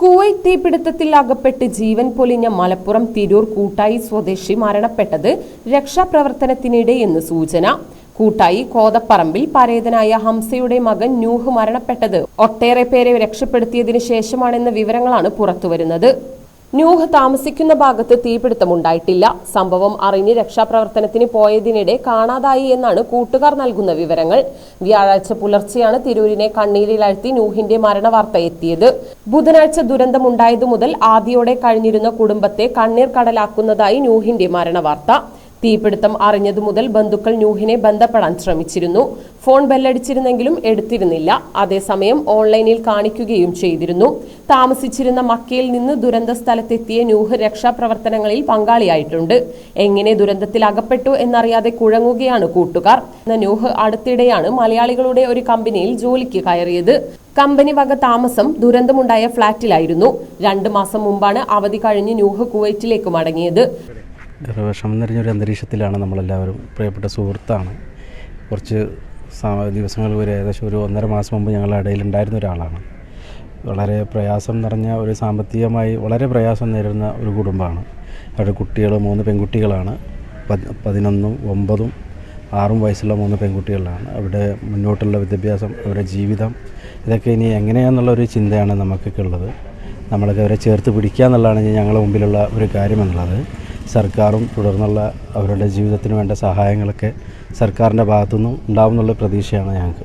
Kuwait തീപിടുത്തത്തിൽ അകപ്പെട്ട് ജീവൻ പൊലിഞ്ഞ മലപ്പുറം തിരൂർ കൂട്ടായി സ്വദേശി മരണപ്പെട്ടത് രക്ഷാപ്രവർത്തനത്തിനിടെയെന്ന് സൂചന. കൂട്ടായി കോതപ്പറമ്പിൽ പരേതനായ ഹംസയുടെ മകൻ ന്യൂഹ് മരണപ്പെട്ടത്. ഒട്ടേറെ പേരെ രക്ഷപ്പെടുത്തിയതിനു ശേഷമാണെന്ന വിവരങ്ങളാണ് പുറത്തുവരുന്നത്. നൂഹ് താമസിക്കുന്ന ഭാഗത്ത് തീപിടുത്തമുണ്ടായിട്ടില്ല. സംഭവം അറിഞ്ഞ് രക്ഷാപ്രവർത്തനത്തിന് പോയതിനിടെ കാണാതായി എന്നാണ് കൂട്ടുകാർ നൽകുന്ന വിവരങ്ങൾ. വ്യാഴാഴ്ച പുലർച്ചെയാണ് തിരൂരിനെ കണ്ണീരിലാഴ്ത്തി ന്യൂഹിന്റെ മരണവാർത്ത എത്തിയത് ബുധനാഴ്ച ദുരന്തമുണ്ടായതു മുതൽ ആദ്യോടെ കഴിഞ്ഞിരുന്ന കുടുംബത്തെ കണ്ണീർ കടലാക്കുന്നതായി ന്യൂഹിന്റെ മരണവാർത്ത. തീപിടുത്തം അറിഞ്ഞതു മുതൽ ബന്ധുക്കൾ ന്യൂഹിനെ ബന്ധപ്പെടാൻ ശ്രമിച്ചിരുന്നു. ഫോൺ ബെല്ലടിച്ചിരുന്നെങ്കിലും എടുത്തിരുന്നില്ല. അതേസമയം ഓൺലൈനിൽ കാണിക്കുകയും ചെയ്തിരുന്നു. താമസിച്ചിരുന്ന മക്കയിൽ നിന്ന് ദുരന്ത സ്ഥലത്തെത്തിയ ന്യൂഹ് രക്ഷാപ്രവർത്തനങ്ങളിൽ പങ്കാളിയായിട്ടുണ്ട്. എങ്ങനെ ദുരന്തത്തിൽ അകപ്പെട്ടു എന്നറിയാതെ കുഴങ്ങുകയാണ് കൂട്ടുകാർ. ന്യൂഹ് അടുത്തിടെയാണ് മലയാളികളുടെ ഒരു കമ്പനിയിൽ ജോലിക്ക് കയറിയത്. കമ്പനി വക താമസം ദുരന്തമുണ്ടായ ഫ്ളാറ്റിലായിരുന്നു. രണ്ടു മാസം മുമ്പാണ് അവധി കഴിഞ്ഞ് ന്യൂഹ് കുവൈറ്റിലേക്ക് മടങ്ങിയത്. ഏറെ വിഷമം നിറഞ്ഞൊരു അന്തരീക്ഷത്തിലാണ് നമ്മളെല്ലാവരും. പ്രിയപ്പെട്ട സുഹൃത്താണ്. കുറച്ച് ദിവസങ്ങൾ വരെ ഏകദേശം ഒരു ഒന്നര മാസം മുമ്പ് ഞങ്ങളുടെ ഇടയിൽ ഉണ്ടായിരുന്ന ഒരാളാണ്. വളരെ പ്രയാസം നിറഞ്ഞ ഒരു സാമ്പത്തികമായി വളരെ പ്രയാസം നേരിടുന്ന ഒരു കുടുംബമാണ്. അവരുടെ കുട്ടികൾ മൂന്ന് പെൺകുട്ടികളാണ്. പത്- പതിനൊന്നും ഒമ്പതും ആറും വയസ്സുള്ള മൂന്ന് പെൺകുട്ടികളാണ്. അവരുടെ മുന്നോട്ടുള്ള വിദ്യാഭ്യാസം അവരുടെ ജീവിതം ഇതൊക്കെ ഇനി എങ്ങനെയാണെന്നുള്ള ഒരു ചിന്തയാണ് നമുക്കൊക്കെ ഉള്ളത്. നമ്മളൊക്കെ അവരെ ചേർത്ത് പിടിക്കുക എന്നുള്ളതാണ് ഞങ്ങളുടെ മുമ്പിലുള്ള ഒരു കാര്യമെന്നുള്ളത്. സർക്കാരും തുടർന്നുള്ള അവരുടെ ജീവിതത്തിന് വേണ്ട സഹായങ്ങളൊക്കെ സർക്കാരിന്റെ ഭാഗത്തുനിന്നും ഉണ്ടാവും എന്നുള്ള പ്രതീക്ഷയാണ് ഞങ്ങൾക്ക്.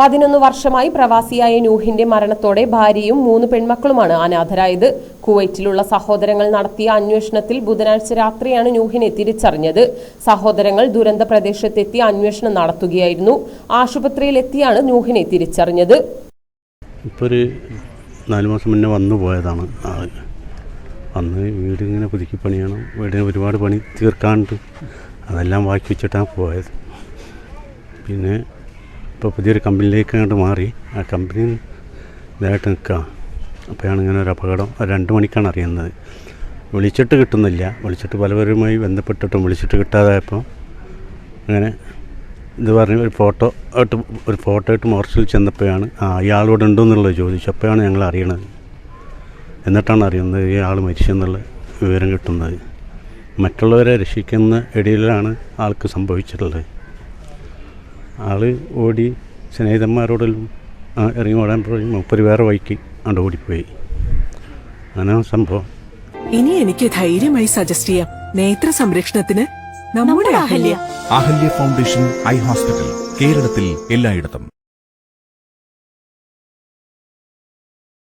പതിനൊന്ന് വർഷമായി പ്രവാസിയായ നൂഹിന്റെ മരണത്തോടെ ഭാര്യയും മൂന്ന് പെൺമക്കളുമാണ് അനാഥരായത്. കുവൈറ്റിലുള്ള സഹോദരങ്ങൾ നടത്തിയ അന്വേഷണത്തിൽ ബുധനാഴ്ച രാത്രിയാണ് നൂഹിനെ തിരിച്ചറിഞ്ഞത്. സഹോദരങ്ങൾ ദുരന്ത പ്രദേശത്തെത്തി അന്വേഷണം നടത്തുകയായിരുന്നു. ആശുപത്രിയിലെത്തിയാണ് നൂഹിനെ തിരിച്ചറിഞ്ഞത്. ഇപ്പോൾ ഒരു നാല് മാസം മുന്നേ വന്നു പോയതാണ് അന്ന് വീടിങ്ങനെ പുതുക്കി പണിയണം. വീടിന് ഒരുപാട് പണി തീർക്കാണ്ട് അതെല്ലാം വാക്കി വെച്ചിട്ടാണ് പോയത്. പിന്നെ ഇപ്പോൾ പുതിയൊരു കമ്പനിയിലേക്ക് അങ്ങോട്ട് മാറി. ആ കമ്പനി ഇതായിട്ട് നിൽക്കുക അപ്പോഴാണ് ഇങ്ങനെ ഒരു അപകടം. രണ്ട് മണിക്കാണ് അറിയുന്നത്. വിളിച്ചിട്ട് കിട്ടുന്നില്ല. വിളിച്ചിട്ട് പലവരുമായി ബന്ധപ്പെട്ടിട്ടും വിളിച്ചിട്ട് കിട്ടാതായപ്പോൾ അങ്ങനെ ഇത് പറഞ്ഞ് ഒരു ഫോട്ടോ ആയിട്ട് ഒരു ഫോട്ടോ ആയിട്ട് മോർച്ചിൽ ചെന്നപ്പോഴാണ് ആ ഇയാളോട് ഉണ്ടെന്നുള്ളത് ചോദിച്ചു. അപ്പോഴാണ് ഞങ്ങൾ അറിയണത്. എന്നിട്ടാണ് അറിയുന്നത് ഈ ആൾ മരിച്ചെന്നുള്ള വിവരം കിട്ടുന്നത്. മറ്റുള്ളവരെ രക്ഷിക്കുന്ന ഇടയിലാണ് ആൾക്ക് സംഭവിച്ചിട്ടുള്ളത്. ആൾ ഓടി സ്നേഹിതന്മാരോടെല്ലാം ആ, ഇറങ്ങി ഓടാൻ പോയി. മുപ്പത് വേറെ വഴിക്ക് അവിടെ ഓടിപ്പോയി. അങ്ങനെ സംഭവം. ഇനി എനിക്ക് ധൈര്യമായി സജസ്റ്റ് ചെയ്യാം. നേത്ര സംരക്ഷണത്തിന് നമ്മുടെ Ahalya. Ahalya foundation eye hospital കേരളത്തിൽ എല്ലായിടത്തും.